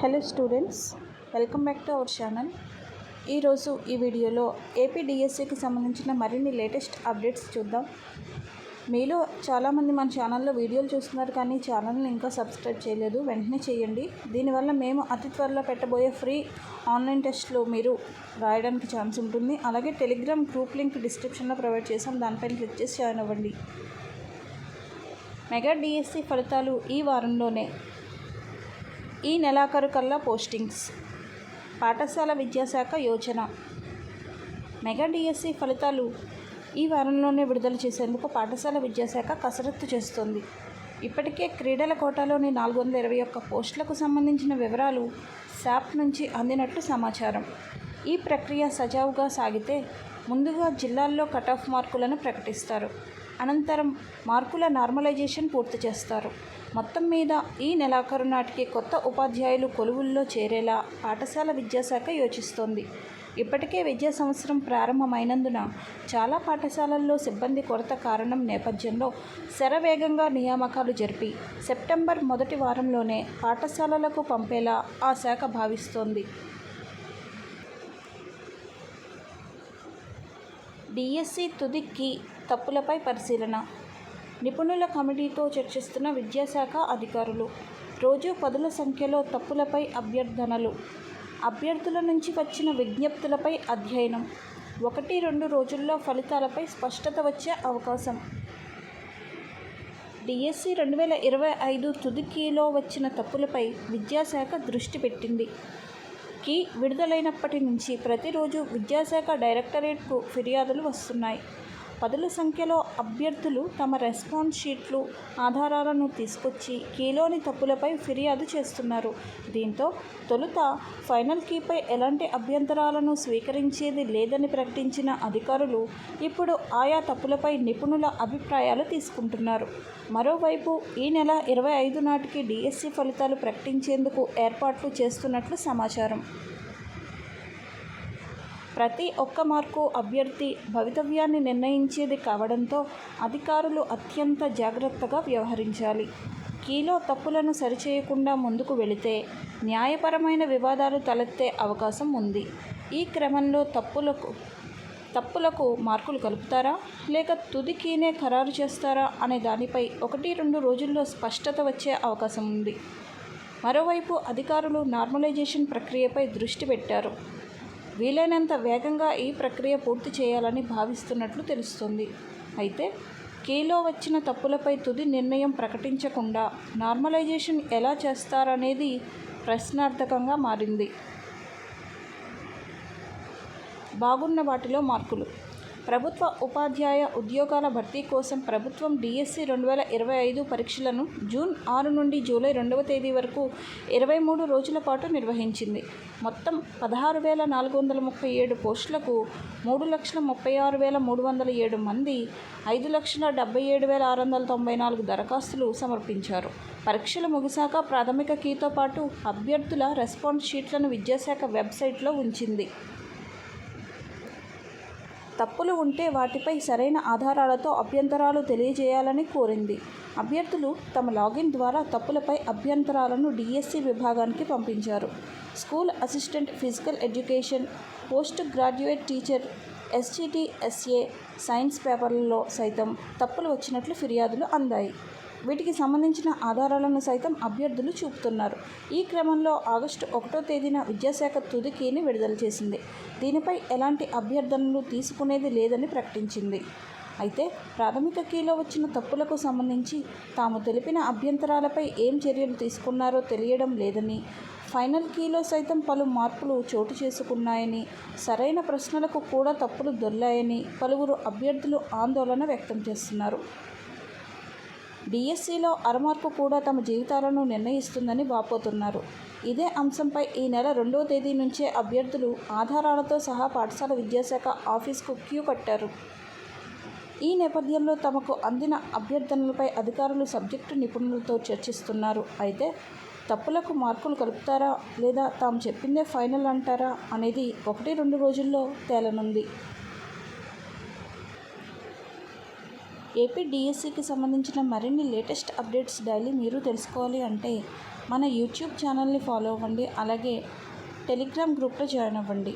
Hello students welcome back to our channel. ఈరోజు ఈ వీడియోలో ఏపీడిఎస్సికి సంబంధించిన మరిన్ని లేటెస్ట్ అప్డేట్స్ చూద్దాం. మీలో చాలామంది మన ఛానల్లో వీడియోలు చూస్తున్నారు కానీ ఛానల్ని ఇంకా సబ్స్క్రైబ్ చేయలేదు వెంటనే చేయండి. దీనివల్ల మేము అతి త్వరలో పెట్టబోయే ఫ్రీ ఆన్లైన్ టెస్ట్లో మీరు రాయడానికి ఛాన్స్ ఉంటుంది. అలాగే టెలిగ్రామ్ గ్రూప్ లింక్ డిస్క్రిప్షన్లో ప్రొవైడ్ చేసాం దానిపైన క్లిక్ చేసి జాయిన్ అవ్వండి. మెగా డిఎస్సి ఫలితాలు ఈ వారంలోనే ఈ నెలాఖరు కల్లా పోస్టింగ్స్. పాఠశాల విద్యాశాఖ యోచన. మెగా డిఎస్సి ఫలితాలు ఈ వారంలోనే విడుదల చేసేందుకు పాఠశాల విద్యాశాఖ కసరత్తు చేస్తోంది. ఇప్పటికే క్రీడల కోటాలోని నాలుగు వందల ఇరవై ఒక్క పోస్టులకు సంబంధించిన వివరాలు శాప్ నుంచి అందినట్లు సమాచారం. ఈ ప్రక్రియ సజావుగా సాగితే ముందుగా జిల్లాల్లో కట్ ఆఫ్ మార్కులను ప్రకటిస్తారు. అనంతరం మార్కుల నార్మలైజేషన్ పూర్తి చేస్తారు. మొత్తం మీద ఈ నెలాఖరు నాటికి కొత్త ఉపాధ్యాయులు కొలువుల్లో చేరేలా పాఠశాల విద్యాశాఖ యోచిస్తోంది. ఇప్పటికే విద్యా సంవత్సరం ప్రారంభమైనందున చాలా పాఠశాలల్లో సిబ్బంది కొరత కారణం నేపథ్యంలో శరవేగంగా నియామకాలు జరిపి సెప్టెంబర్ మొదటి వారంలోనే పాఠశాలలకు పంపేలా ఆ శాఖ భావిస్తోంది. డిఎస్సి తుదికి తప్పులపై పరిశీలన. నిపుణుల కమిటీతో చర్చిస్తున్న విద్యాశాఖ అధికారులు. రోజు పదుల సంఖ్యలో తప్పులపై అభ్యర్థనలు. అభ్యర్థుల నుంచి వచ్చిన విజ్ఞప్తులపై అధ్యయనం. ఒకటి రెండు రోజుల్లో ఫలితాలపై స్పష్టత వచ్చే అవకాశం. డిఎస్సి రెండు వేల ఇరవై ఐదు తుదికీలో వచ్చిన తప్పులపై విద్యాశాఖ దృష్టి పెట్టింది. కి విడుదలైనప్పటి నుంచి ప్రతిరోజు విద్యాశాఖ డైరెక్టరేట్కు ఫిర్యాదులు వస్తున్నాయి. పదుల సంఖ్యలో అభ్యర్థులు తమ రెస్పాన్స్ షీట్లు ఆధారాలను తీసుకొచ్చి కీలోని తప్పులపై ఫిర్యాదు చేస్తున్నారు. దీంతో తొలుత ఫైనల్ కీపై ఎలాంటి అభ్యంతరాలను స్వీకరించేది లేదని ప్రకటించిన అధికారులు ఇప్పుడు ఆయా తప్పులపై నిపుణుల అభిప్రాయాలు తీసుకుంటున్నారు. మరోవైపు ఈ నెల ఇరవై ఐదు నాటికి డిఎస్సి ఫలితాలు ప్రకటించేందుకు ఏర్పాట్లు చేస్తున్నట్లు సమాచారం. ప్రతి ఒక్క మార్కు అభ్యర్థి భవితవ్యాన్ని నిర్ణయించేది కావడంతో అధికారులు అత్యంత జాగ్రత్తగా వ్యవహరించాలి. కీలో తప్పులను సరిచేయకుండా ముందుకు వెళితే న్యాయపరమైన వివాదాలు తలెత్తే అవకాశం ఉంది. ఈ క్రమంలో తప్పులకు తప్పులకు మార్కులు కలుపుతారా? లేక తుదికీనే ఖరారు చేస్తారా? అనే దానిపై ఒకటి రెండు రోజుల్లో స్పష్టత వచ్చే అవకాశం ఉంది. మరోవైపు అధికారులు నార్మలైజేషన్ ప్రక్రియపై దృష్టి పెట్టారు. వీలైనంత వేగంగా ఈ ప్రక్రియ పూర్తి చేయాలని భావిస్తున్నట్లు తెలుస్తుంది. అయితే కీలో వచ్చిన తప్పులపై తుది నిర్ణయం ప్రకటించకుండా నార్మలైజేషన్ ఎలా చేస్తారనేది ప్రశ్నార్థకంగా మారింది. బాగున్న వాటిలో మార్కులు ప్రభుత్వ ఉపాధ్యాయ ఉద్యోగాల భర్తీ కోసం ప్రభుత్వం డిఎస్సి రెండు వేల ఇరవై ఐదు పరీక్షలను జూన్ ఆరు నుండి జూలై రెండవ తేదీ వరకు ఇరవై మూడు రోజుల పాటు నిర్వహించింది. మొత్తం పదహారు వేల నాలుగు వందల ముప్పై ఏడు పోస్టులకు మూడు లక్షల ముప్పై ఆరు వేల మూడు వందల ఏడు మంది ఐదు లక్షల డెబ్బై ఏడు వేల ఆరు వందల తొంభై నాలుగు దరఖాస్తులు సమర్పించారు. పరీక్షలు ముగిశాక ప్రాథమిక కీతో పాటు అభ్యర్థుల రెస్పాన్స్ షీట్లను విద్యాశాఖ వెబ్సైట్లో ఉంచింది. తప్పులు ఉంటే వాటిపై సరైన ఆధారాలతో అభ్యంతరాలు తెలియజేయాలని కోరింది. అభ్యర్థులు తమ లాగిన్ ద్వారా తప్పులపై అభ్యంతరాలను డిఎస్సి విభాగానికి పంపించారు. School assistant physical education post graduate teacher SGT SA science పేపర్లలో సైతం తప్పులు వచ్చినట్లు ఫిర్యాదులు అందాయి. వీటికి సంబంధించిన ఆధారాలను సైతం అభ్యర్థులు చూపుతున్నారు. ఈ క్రమంలో ఆగస్టు ఒకటో తేదీన విద్యాశాఖ తుది కీని విడుదల చేసింది. దీనిపై ఎలాంటి అభ్యర్థనలు తీసుకునేది లేదని ప్రకటించింది. అయితే ప్రాథమిక కీలో వచ్చిన తప్పులకు సంబంధించి తాము తెలిపిన అభ్యంతరాలపై ఏం చర్యలు తీసుకున్నారో తెలియడం లేదని ఫైనల్ కీలో సైతం పలు మార్పులు చోటు చేసుకున్నాయని సరైన ప్రశ్నలకు కూడా తప్పులు దొర్లాయని పలువురు అభ్యర్థులు ఆందోళన వ్యక్తం చేస్తున్నారు. డిఎస్సిలో అరమార్కు కూడా తమ జీవితాలను నిర్ణయిస్తుందని వాపోతున్నారు. ఇదే అంశంపై ఈ నెల రెండవ తేదీ నుంచే అభ్యర్థులు ఆధారాలతో సహా పాఠశాల విద్యాశాఖ ఆఫీస్కు క్యూ కట్టారు. ఈ నేపథ్యంలో తమకు అందిన అభ్యర్థనలపై అధికారులు సబ్జెక్టు నిపుణులతో చర్చిస్తున్నారు. అయితే తప్పులకు మార్కులు కలుపుతారా లేదా తాము చెప్పిందే ఫైనల్ అంటారా అనేది ఒకటి రెండు రోజుల్లో తేలనుంది. ఏపీ డిఎస్సికి సంబంధించిన మరిన్ని లేటెస్ట్ అప్డేట్స్ డైలీ మీరు తెలుసుకోవాలి అంటే మన యూట్యూబ్ ఛానల్ని ఫాలో అవ్వండి అలాగే టెలిగ్రామ్ గ్రూప్లో జాయిన్ అవ్వండి.